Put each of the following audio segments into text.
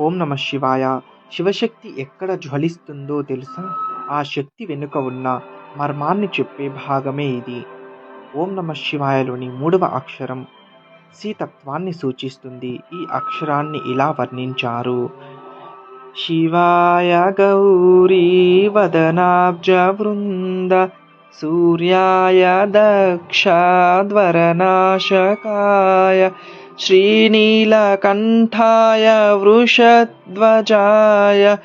ఓం నమ శివాయ. శివశక్తి ఎక్కడ జ్వలిస్తుందో తెలుసా? ఆ శక్తి వెనుక ఉన్న మర్మాన్ని చెప్పే భాగమే ఇది. ఓం నమ శివాయలోని మూడవ అక్షరం సీతత్వాన్ని సూచిస్తుంది. ఈ అక్షరాన్ని ఇలా వర్ణించారు. శివాయ గౌరీ వదనాబ్జ వృంద సూర్యాయ దక్షాధ్వరనాశకాయ శ్రీనీలకంఠాయ వృషధ్వజాయ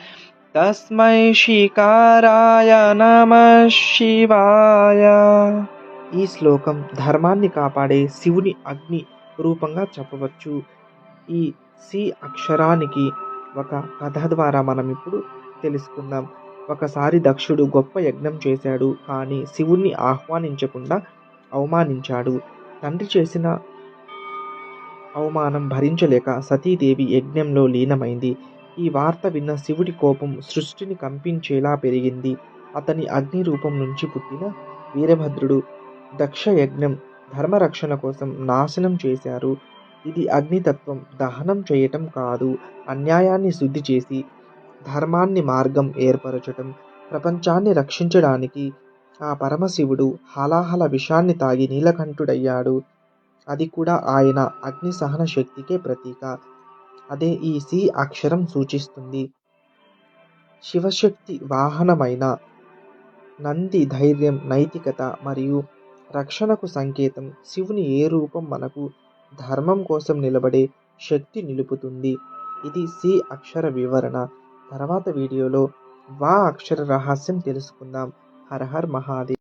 తస్మై శికారాయ నమ శివాయ. ఈ శ్లోకం ధర్మాన్ని కాపాడే శివుని అగ్ని రూపంగా చెప్పవచ్చు. ఈ సి అక్షరానికి ఒక కథ ద్వారా మనం ఇప్పుడు తెలుసుకుందాం. ఒకసారి దక్షుడు గొప్ప యజ్ఞం చేశాడు కానీ శివుణ్ణి ఆహ్వానించకుండా అవమానించాడు. తండ్రి చేసిన అవమానం భరించలేక సతీదేవి యజ్ఞంలో లీనమైంది. ఈ వార్త విన్న శివుడి కోపం సృష్టిని కంపించేలా పెరిగింది. అతని అగ్ని రూపం నుంచి పుట్టిన వీరభద్రుడు దక్ష యజ్ఞం ధర్మరక్షణ కోసం నాశనం చేశారు. ఇది అగ్నితత్వం దహనం చేయటం కాదు అన్యాయాన్ని శుద్ధి చేసి ధర్మాన్ని మార్గం ఏర్పరచటం ప్రపంచాన్ని రక్షించడానికి ఆ పరమశివుడు హలాహల విషాన్ని తాగి నీలకంఠుడయ్యాడు. అది కూడా ఆయన అగ్ని సహన శక్తికే ప్రతీక. అదే ఈ సి అక్షరం సూచిస్తుంది. శివశక్తి వాహనమైన నంది ధైర్యం నైతికత మరియు రక్షణకు సంకేతం శివుని ఏ రూపం మనకు ధర్మం కోసం నిలబడే శక్తి నిలుపుతుంది. ఇది సి అక్షర వివరణ. తర్వాత వీడియోలో వా అక్షర రహస్యం తెలుసుకుందాం. హర హర్ మహాదేవ్.